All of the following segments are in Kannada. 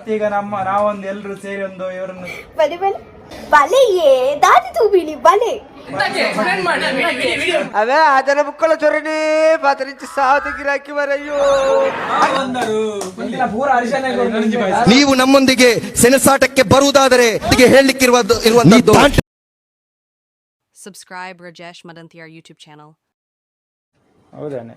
ಈಗ ನಮ್ಮ ನಾವೊಂದು ಎಲ್ರು ಸೇರಿ ಒಂದು ಇವರನ್ನು ಬಲೆ ಬಲೆ ಬಲೆಯೇ ದಾದಿ ತೂಬಿಲಿ ಬಲೆ అవే అదన ముక్కల చొరని పదరించి సాగు గిరాకి మరయ్యో ನೀವು ನಮ್ಮೊಂದಿಗೆ ಸೆಣಸಾಟಕ್ಕೆ ಬರುವುದಾದರೆ ಇದಕ್ಕೆ ಹೇಳಲಿಕ್ಕಿರುವ ಇರುವಂತದ್ದು Subscribe Rajesh Madanthiyar YouTube channel. ಹೌದಾನೆ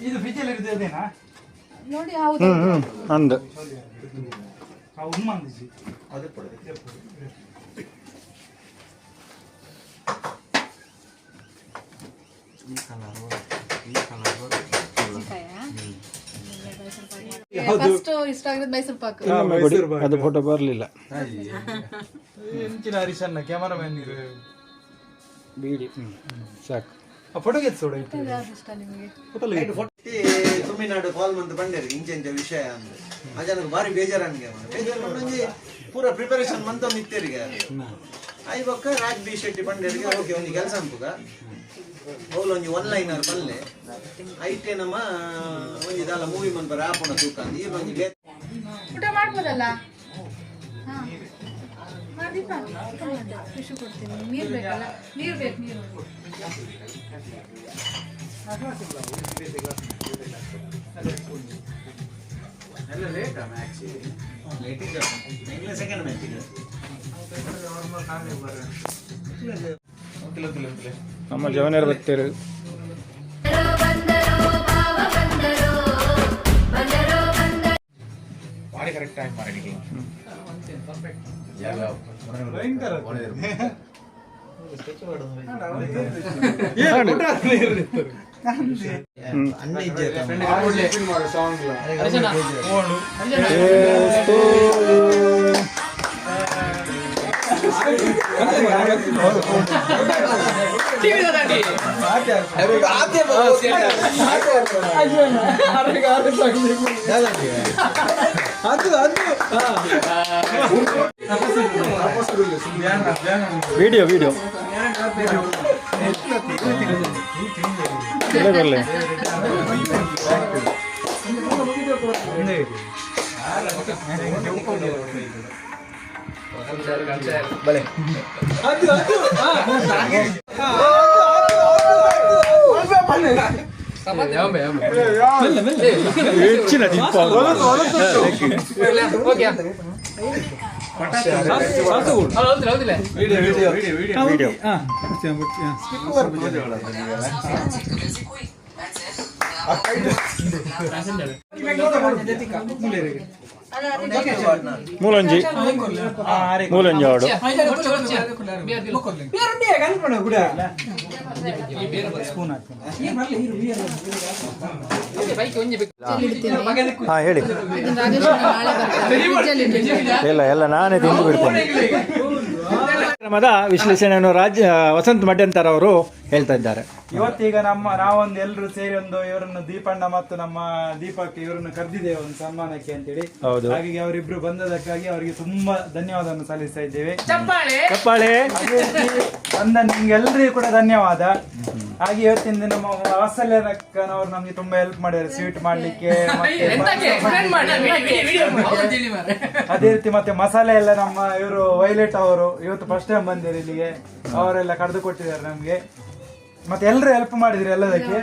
ಇದು ಫ್ರಿಜ್ಜಲ್ಲಿ ಅದೇನಾ? ನೋಡಿ ಹೌದು. ಅಂದು. ಉಮ್ಮಂದಿಸಿ ಫಸ್ಟ್ ಇಷ್ಟ ಆಗಿರೋದು ಮೈಸೂರು ಪಾಕ್ ಅದು ಫೋಟೋ ಬರಲಿಲ್ಲ. ಹೆಂಚಿನ ಹರೀಶನ್ನ ಕ್ಯಾಮರಾಮನ್ ಬೀಡಿ. ಸಾಕು. ಆ ಫೋಟೋ ಎತ್ಸೋಡ ಯಾವ್ದು ಇಷ್ಟ ನಿಮಗೆ? ತುಮಿನಾಡು ಕಾಲ್ ಮಂತ್ ಬಂಡೇರಿ ಇಂಚೆ ಇಂಚೆ ವಿಷಯ ಅಂದ್ರೆ. ಅಜನకు ಬಾರಿ ಬೇಜಾರ್ ಅನ್ಗೆ ಬೇಜಾರು ಪೂರ ಪ್ರಿಪರೇಷನ್ ಮಂತ ನಿತ್ತೆರಿಗೆ ಐ ಬೊಕ್ಕ ರಾಜ್ ಬಿ ಶೆಟ್ಟಿ ಬಂಡೇರಿಗೆ ಓಕೆ ಒಂದು ಕೆಲಸ ಅನ್ಪುಗ ಅವ್ಲು ಒಂಜಿ ಒನ್ ಲೈನರ್ ಬಲ್ಲೆ ಐಟೆ ನಮ್ಮ ಒಂಜಿ ದಾಲ ಮೂವಿ ಮನ್ಪರ ಆಪುಣ ತೂಕಂದು ಈ ಒಂಜಿ ಬೇ ಊಟ ಮಾಡ್ಬೋದಲ್ಲ? ಟಿಶ್ಯೂ ಕೊಡ್ತೀನಿ. ನೀರು ಬೇಕಲ್ಲ? ನೀರು ಬೇಕು ನೀರು ಎಲ್ಲ ಲೇಟ್ ಲೇಟ್ ಸೆಕೆಂಡ್ ಮ್ಯಾಚ್ ನಮ್ಮ ಜವನಿಯರ್ ಬರ್ತೀರಿ ವಿಡಿಯೋ ವಿಡಿಯೋ ಬರಲಿ ಹೆಚ್ಚಿನ ದೀಪ ವಿಡಿಯೋ ಮೂಲಂಜಿ ಮೂಲಂಜಿ ಆಡು ಹಾ ಹೇಳಿ ಇಲ್ಲ ಎಲ್ಲ ನಾನೇ ತಿಂದು ಬಿಡ್ತೇನೆ ಕಾರ್ಯಕ್ರಮದ ವಿಶ್ಲೇಷಣೆಯನ್ನು ರಾಜ್ಯ ವಸಂತ್ ಮಡ್ಯಂತರ ಅವರು ಹೇಳ್ತಾ ಇದ್ದಾರೆ. ಇವತ್ತೀಗ ನಮ್ಮ ನಾವೊಂದು ಎಲ್ಲರೂ ಸೇರಿ ಒಂದು ಇವರನ್ನು ದೀಪಣ್ಣ ಮತ್ತು ನಮ್ಮ ದೀಪಕ್ ಇವರನ್ನು ಕರೆದಿದ್ದೇವೆ ಒಂದು ಸನ್ಮಾನಕ್ಕೆ ಅಂತೇಳಿ. ಹೌದು. ಹಾಗಾಗಿ ಅವರಿಬ್ರು ಬಂದದಕ್ಕಾಗಿ ಅವರಿಗೆ ತುಂಬಾ ಧನ್ಯವಾದವನ್ನು ಸಲ್ಲಿಸ್ತಾ ಇದ್ದೇವೆ. ಚಪ್ಪಾಳೆ. ಬಂದ ನಿಮ್ಗೆಲ್ಲರಿಗೂ ಕೂಡ ಧನ್ಯವಾದ. ಹಾಗೆ ಇವತ್ತಿಂದ ದಿನ ನಮ್ಮ ವಾತ್ಸಲ್ಯನಕ್ಕನವರು ನಮ್ಗೆ ತುಂಬಾ ಹೆಲ್ಪ್ ಮಾಡಿದ್ದಾರೆ. ಸ್ವೀಟ್ ಮಾಡ್ಲಿಕ್ಕೆ ಮತ್ತೆ ಅದೇ ರೀತಿ ಮತ್ತೆ ಮಸಾಲೆ ಎಲ್ಲ ನಮ್ಮ ಇವರು ವೈಲೆಟ್ ಅವರು ಇವತ್ತು ಫಸ್ಟ್ ಟೈಮ್ ಬಂದಿರ ಇಲ್ಲಿಗೆ. ಅವರೆಲ್ಲ ಕರೆದು ಕೊಟ್ಟಿದ್ದಾರೆ ನಮ್ಗೆ. ಮತ್ತೆ ಎಲ್ಲರೂ ಹೆಲ್ಪ್ ಮಾಡಿದ್ರಿ ಎಲ್ಲದಕ್ಕೆ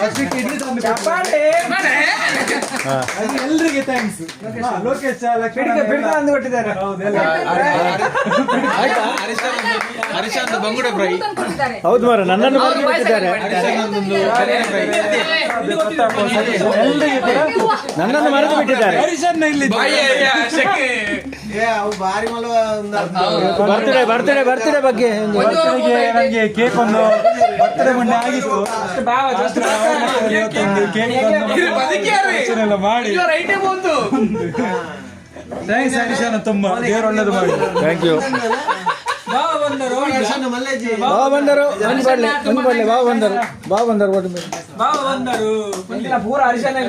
ಅಶ್ವಿಕ್ ಇಡ್ಲಿ ತಂದು ಹಾ. ಹಾಗೆ ಎಲ್ರಿಗೆ ಥ್ಯಾಂಕ್ಸ್ ಲೋಕೇಶ್ ತಂದು ಕೊಟ್ಟಿದ್ದಾರೆ. ಹೌದೆಲ್ಲ ಹೌದು ಮಾರ ನನ್ನನ್ನು ನನ್ನನ್ನು ಮರೆತು ಬಿಟ್ಟಿದ್ದಾರೆ. ಒಂದು ಬರ್ತ್ಡೇ ಬರ್ತ್ಡೇ ಬರ್ತ್ಡೇ ಬಗ್ಗೆ ನನಗೆ ಕೇಕ್ ಒಂದು ಬರ್ತ್ಡೇ ಮೊನ್ನೆ ಆಗಿತ್ತು. ಇವತ್ತೊಂದು ಕೇಕ್ ಎಲ್ಲ ಮಾಡಿ ಥ್ಯಾಂಕ್ಸ್ ತುಂಬಾ. ದೇವರು ಒಳ್ಳೇದು ಮಾಡಿ. ಥ್ಯಾಂಕ್ ಯು ಅರ್ಶನ ಮಲ್ಲೇಜಿ. ಬಾ ಬಂದರು. ಒಂದು ಬಡ್ಲೆ ಒಂದು ಬಡ್ಲೆ ಬಾ ಬಂದರು. ಬಾವ ಬಂದರು ಬಾವ ಬಂದರು. ಪೂರ ಅರಿಶಾನೆ